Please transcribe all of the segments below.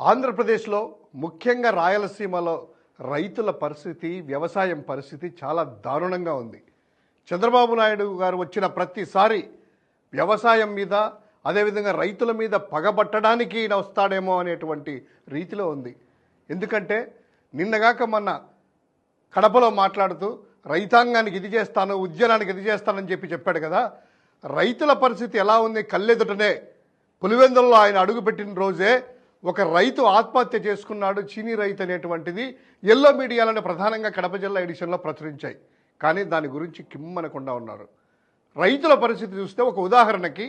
ఆంధ్రప్రదేశ్లో ముఖ్యంగా రాయలసీమలో రైతుల పరిస్థితి వ్యవసాయం పరిస్థితి చాలా దారుణంగా ఉంది. చంద్రబాబు నాయుడు గారు వచ్చిన ప్రతిసారి వ్యవసాయం మీద అదేవిధంగా రైతుల మీద పగబట్టడానికి ఈయన వస్తాడేమో అనేటువంటి రీతిలో ఉంది. ఎందుకంటే నిన్నగాక మొన్న కడపలో మాట్లాడుతూ రైతాంగానికి ఇది చేస్తాను ఉద్యానానికి ఇది చేస్తానని చెప్పి చెప్పాడు కదా. రైతుల పరిస్థితి ఎలా ఉంది? కళ్ళెదుటనే పులివెందుల్లో ఆయన అడుగుపెట్టిన రోజే ఒక రైతు ఆత్మహత్య చేసుకున్నాడు చీనీ రైతు అనేటువంటిది ఎల్లో మీడియాలను ప్రధానంగా కడప జిల్లా ఎడిషన్లో ప్రచురించాయి. కానీ దాని గురించి కిమ్మనకుండా ఉన్నారు. రైతుల పరిస్థితి చూస్తే ఒక ఉదాహరణకి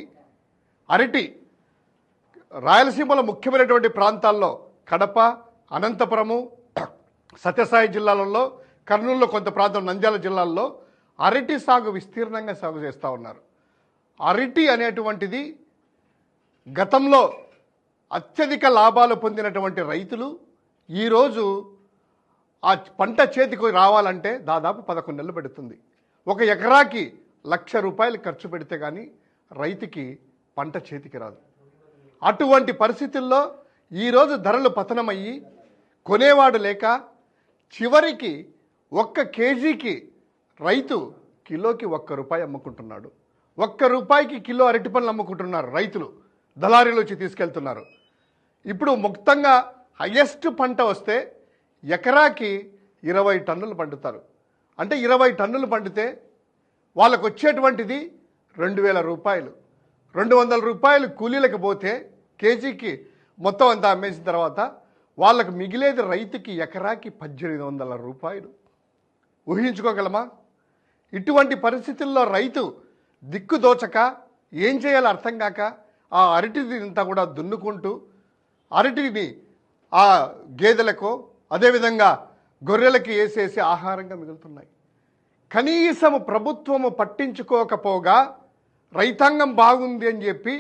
అరటి రాయలసీమలో ముఖ్యమైనటువంటి ప్రాంతాల్లో కడప అనంతపురము సత్యసాయి జిల్లాలలో కర్నూలులో కొంత ప్రాంతం నంద్యాల జిల్లాల్లో అరటి సాగు విస్తీర్ణంగా సాగు చేస్తూ ఉన్నారు. అరటి అనేటువంటిది గతంలో అత్యధిక లాభాలు పొందినటువంటి రైతులు ఈరోజు ఆ పంట చేతికి రావాలంటే దాదాపు పదకొండు నెలలు పెడుతుంది. ఒక ఎకరాకి లక్ష రూపాయలు ఖర్చు పెడితే కానీ రైతుకి పంట చేతికి రాదు. అటువంటి పరిస్థితుల్లో ఈరోజు ధరలు పతనమయ్యి కొనేవాడు లేక చివరికి ఒక్క కేజీకి రైతు కిలోకి ఒక్క రూపాయి అమ్ముకుంటున్నాడు. ఒక్క రూపాయికి కిలో అరటి అమ్ముకుంటున్నారు రైతులు. దళారీలు వచ్చి తీసుకెళ్తున్నారు. ఇప్పుడు ముక్తంగా హయ్యెస్ట్ పంట వస్తే ఎకరాకి ఇరవై టన్నులు పండుతారు. అంటే ఇరవై టన్నులు పండితే వాళ్ళకు వచ్చేటువంటిది రెండు వేల రూపాయలు. రెండు వందల రూపాయలు కూలీలకు పోతే కేజీకి మొత్తం అంతా అమ్మేసిన తర్వాత వాళ్ళకు మిగిలేది రైతుకి ఎకరాకి పద్దెనిమిది వందల రూపాయలు. ఊహించుకోగలమా? ఇటువంటి పరిస్థితుల్లో రైతు దిక్కు దోచక ఏం చేయాలో అర్థం కాక ఆ అరటిది ఇంత కూడా దున్నుకుంటూ అరటిని ఆ గేదెలకు అదేవిధంగా గొర్రెలకి వేసేసి ఆహారంగా మిగులుతున్నాయి. కనీసం ప్రభుత్వము పట్టించుకోకపోగా రైతాంగం బాగుంది అని చెప్పి